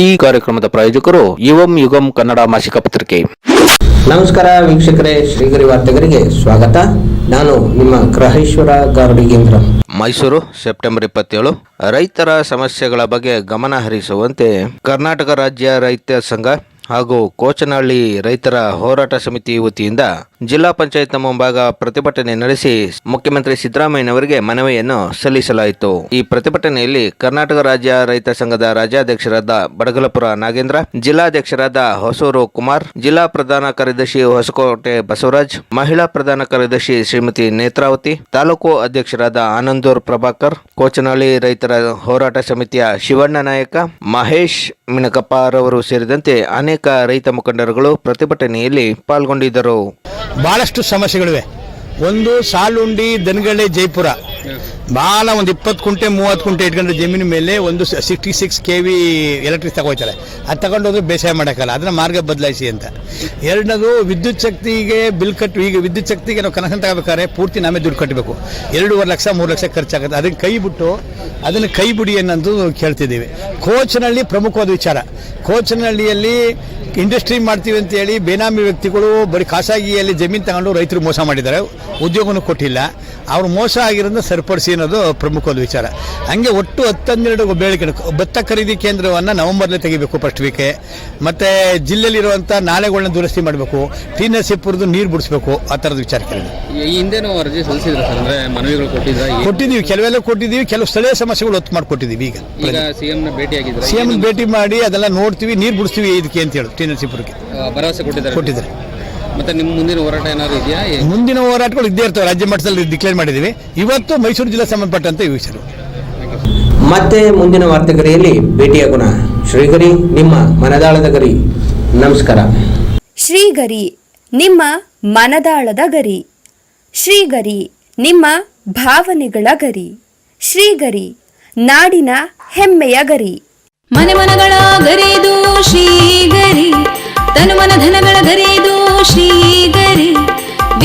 ಈ ಕಾರ್ಯಕ್ರಮದ ಪ್ರಾಯೋಜಕರು ಯುವಂ ಯುಗಂ ಕನ್ನಡ ಮಾಸಿಕ ಪತ್ರಿಕೆ. ನಮಸ್ಕಾರ ವೀಕ್ಷಕರೇ ಶ್ರೀಗರಿ ವಾರ್ತೆಗರಿಗೆ ಸ್ವಾಗತ. ನಾನು ನಿಮ್ಮ ಗ್ರಹೇಶ್ವರ ಗಾರ್ಡಿಗೇಂದ್ರ ಮೈಸೂರು ಸೆಪ್ಟೆಂಬರ್ ಇಪ್ಪತ್ತೇಳು. ರೈತರ ಸಮಸ್ಯೆಗಳ ಬಗ್ಗೆ ಗಮನ ಹರಿಸುವಂತೆ ಕರ್ನಾಟಕ ರಾಜ್ಯ ರೈತ ಸಂಘ ಹಾಗೂ ಕೋಚನಹಳ್ಳಿ ರೈತರ ಹೋರಾಟ ಸಮಿತಿ ವತಿಯಿಂದ ಜಿಲ್ಲಾ ಪಂಚಾಯತ್ ಮುಂಭಾಗ ಪ್ರತಿಭಟನೆ ನಡೆಸಿ ಮುಖ್ಯಮಂತ್ರಿ ಸಿದ್ದರಾಮಯ್ಯನವರಿಗೆ ಮನವಿಯನ್ನು ಸಲ್ಲಿಸಲಾಯಿತು. ಈ ಪ್ರತಿಭಟನೆಯಲ್ಲಿ ಕರ್ನಾಟಕ ರಾಜ್ಯ ರೈತ ಸಂಘದ ರಾಜ್ಯಾಧ್ಯಕ್ಷರಾದ ಬಡಗಲಪುರ ನಾಗೇಂದ್ರ, ಜಿಲ್ಲಾಧ್ಯಕ್ಷರಾದ ಹೊಸೂರು ಕುಮಾರ್, ಜಿಲ್ಲಾ ಪ್ರಧಾನ ಕಾರ್ಯದರ್ಶಿ ಹೊಸಕೋಟೆ ಬಸವರಾಜ್, ಮಹಿಳಾ ಪ್ರಧಾನ ಕಾರ್ಯದರ್ಶಿ ಶ್ರೀಮತಿ ನೇತ್ರಾವತಿ, ತಾಲೂಕು ಅಧ್ಯಕ್ಷರಾದ ಆನಂದೂರ್ ಪ್ರಭಾಕರ್, ಕೋಚನಹಳ್ಳಿ ರೈತರ ಹೋರಾಟ ಸಮಿತಿಯ ಶಿವಣ್ಣ ನಾಯಕ, ಮಹೇಶ್ ಮಿಣಕಪ್ಪರವರು ಸೇರಿದಂತೆ ಅನೇಕ ರೈತ ಮುಖಂಡರುಗಳು ಪ್ರತಿಭಟನೆಯಲ್ಲಿ ಪಾಲ್ಗೊಂಡಿದ್ದರು. ಭಾಳಷ್ಟು ಸಮಸ್ಯೆಗಳಿವೆ. ಒಂದು ಸಾಲುಂಡಿ ದನಗಳ್ಳಿ ಜೈಪುರ. ಭಾಳ ಒಂದು ಇಪ್ಪತ್ತು ಕುಂಟೆ, ಮೂವತ್ತು ಕುಂಟೆ ಇಟ್ಕೊಂಡ್ರೆ ಜಮೀನ ಮೇಲೆ ಒಂದು sixty six K V electric ತಗೋತಾರೆ ಅದು ತಗೊಂಡೋದ್ರೆ ಬೇಸಾಯ ಮಾಡೋಕ್ಕಲ್ಲ ಅದನ್ನ ಮಾರ್ಗ ಬದಲಾಯಿಸಿ ಅಂತ. ಎರಡನೇದು ವಿದ್ಯುತ್ ಶಕ್ತಿಗೆ ಬಿಲ್ ಕಟ್ಟು, ಈಗ ವಿದ್ಯುತ್ ಶಕ್ತಿಗೆ ನಾವು ಕನೆಕ್ಷನ್ ತಗೋಬೇಕಾದ್ರೆ ಪೂರ್ತಿ ನಾವೇ ದುಡ್ಡು ಕಟ್ಟಬೇಕು ಎರಡೂವರೆ ಲಕ್ಷ, ಮೂರು ಲಕ್ಷ ಖರ್ಚಾಗುತ್ತೆ. ಅದನ್ನು ಕೈ ಬಿಟ್ಟು ಅದನ್ನು ಕೈ ಬಿಡಿ ಅನ್ನೋದು ಕೇಳ್ತಿದ್ದೀವಿ. ಕೋಚನಹಳ್ಳಿ ಪ್ರಮುಖವಾದ ವಿಚಾರ. ಕೋಚನಹಳ್ಳಿಯಲ್ಲಿ ಇಂಡಸ್ಟ್ರಿ ಮಾಡ್ತೀವಿ ಅಂತ ಹೇಳಿ ಬೇನಾಮಿ ವ್ಯಕ್ತಿಗಳು ಬರೀ ಖಾಸಗಿಯಲ್ಲಿ ಜಮೀನು ತಗೊಂಡು ರೈತರು ಮೋಸ ಮಾಡಿದ್ದಾರೆ. ಉದ್ಯೋಗನೂ ಕೊಟ್ಟಿಲ್ಲ. ಅವರು ಮೋಸ ಆಗಿರೋದನ್ನ ಸರಿಪಡಿಸಿ ಅನ್ನೋದು ಪ್ರಮುಖವಾದ ವಿಚಾರ. ಹಂಗೆ ಒಟ್ಟು ಹತ್ತನ್ನೆರಡು ಬೇಡಿಕೆ ಭತ್ತ ಖರೀದಿ ಕೇಂದ್ರವನ್ನು ನವೆಂಬರ್ಲೇ ತೆಗಿಬೇಕು ಫಸ್ಟ್ ವೀಕೆ ಮತ್ತೆ ಜಿಲ್ಲೆಯಲ್ಲಿರುವಂಥ ನಾಲೆಗಳನ್ನ ದುರಸ್ತಿ ಮಾಡಬೇಕು. ಟಿ ನರಸೀಪುರದ್ದು ನೀರು ಬಿಡಿಸ್ಬೇಕು. ಆ ಥರದ ವಿಚಾರ ಕೇಳಿದೆ. ಈ ಹಿಂದೆನೂ ಅರ್ಜಿ ಸಲ್ಲಿಸಿದ್ರು ಸರ್? ಅಂದ್ರೆ ಮನವಿಗಳು ಕೊಟ್ಟಿದ್ದ ಕೊಟ್ಟಿದ್ದೀವಿ. ಕೆಲವೆಲ್ಲ ಕೊಟ್ಟಿದ್ದೀವಿ. ಕೆಲವು ಸ್ಥಳೀಯ ಸಮಸ್ಯೆಗಳು ಒತ್ತು ಮಾಡಿಕೊಟ್ಟಿದ್ದೀವಿ ಈಗ ಈಗ ಭೇಟಿ ಆಗಿದ್ರ? ಸಿ ಎಂ ಭೇಟಿ ಮಾಡಿ ಅದೆಲ್ಲ ನೋಡ್ತೀವಿ. ನೀರು ಬಿಡಿಸ್ತೀವಿ ಇದಕ್ಕೆ ಅಂತ ಹೇಳಿ ಟಿ ನರಸೀಪುರಕ್ಕೆ ಭರವಸೆ ಕೊಟ್ಟಿದ್ದಾರೆ. ಕೊಟ್ಟಿದ್ದಾರೆ. ಮತ್ತೆ ನಿಮ್ಮ ಮುಂದಿನ ಹೋರಾಟ ಏನಾದ್ರು ಇದೆಯಾ? ಮುಂದಿನ ಹೋರಾಟಗಳು ಇದ್ದೇ ಇರ್ತವೆ. ರಾಜ್ಯ ಮಟ್ಟದಲ್ಲಿ ಡಿಕ್ಲೇರ್ ಮಾಡಿದ್ದೀವಿ. ಇವತ್ತು ಮೈಸೂರು ಜಿಲ್ಲೆ ಸಂಬಂಧಪಟ್ಟಂತೆ ಈ ವಿಷಯ ಮತ್ತೆ ಮುಂದಿನ ವಾರ್ತೆಗರಿಯಲ್ಲಿ ಭೇಟಿಯಾಗೋಣ ಶ್ರೀಗರಿ ನಿಮ್ಮ ಮನದಾಳದ ಗರಿ. ನಮಸ್ಕಾರ. ಶ್ರೀಗರಿ ನಿಮ್ಮ ಮನದಾಳದ ಗರಿ. ಶ್ರೀಗರಿ ನಿಮ್ಮ ಭಾವನೆಗಳ ಗರಿ. ಶ್ರೀಗರಿ ನಾಡಿನ ಹೆಮ್ಮೆಯ ಗರಿ. ಮನೆ ಮನಗಳ ಗರಿದು